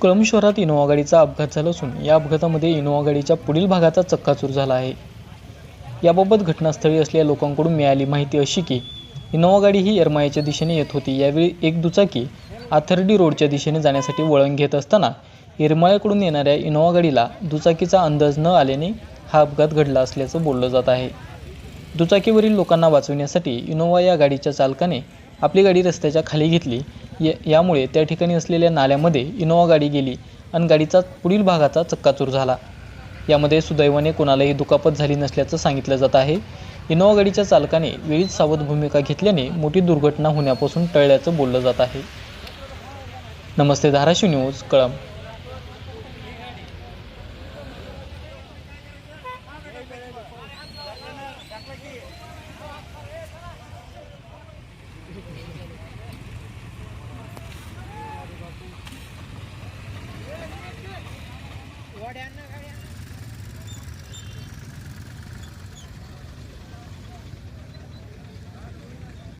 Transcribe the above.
कळंब शहरात इनोवा गाडीचा अपघात झाला असून या अपघातामध्ये इनोवा गाडीच्या पुढील भागाचा चक्काचूर झाला आहे. याबाबत घटनास्थळी असलेल्या लोकांकडून मिळाली माहिती अशी की इनोवा गाडी ही येरमाळ्याच्या दिशेने येत होती. यावेळी एक दुचाकी आथर्डी रोडच्या दिशेने जाण्यासाठी वळण घेत असताना येरमाळ्याकडून येणाऱ्या इनोवा गाडीला दुचाकीचा अंदाज न आल्याने हा अपघात घडला असल्याचं बोललं जात आहे. दुचाकीवरील लोकांना वाचविण्यासाठी इनोवा या गाडीच्या चालकाने आपली गाडी रस्त्याच्या खाली घेतली. य यामुळे त्या ठिकाणी असलेल्या नाल्यामध्ये इनोवा गाडी गेली आणि गाडीचा पुढील भागाचा चक्काचूर झाला. यामध्ये सुदैवाने कोणालाही दुखापत झाली नसल्याचं सांगितलं जात आहे. इनोवा गाडीच्या चालकाने वेळीच सावध भूमिका घेतल्याने मोठी दुर्घटना होण्यापासून टळल्याचं बोललं जात आहे. नमस्ते धाराशिव न्यूज कळम ಗೋಡೆ ಅನ್ನಕ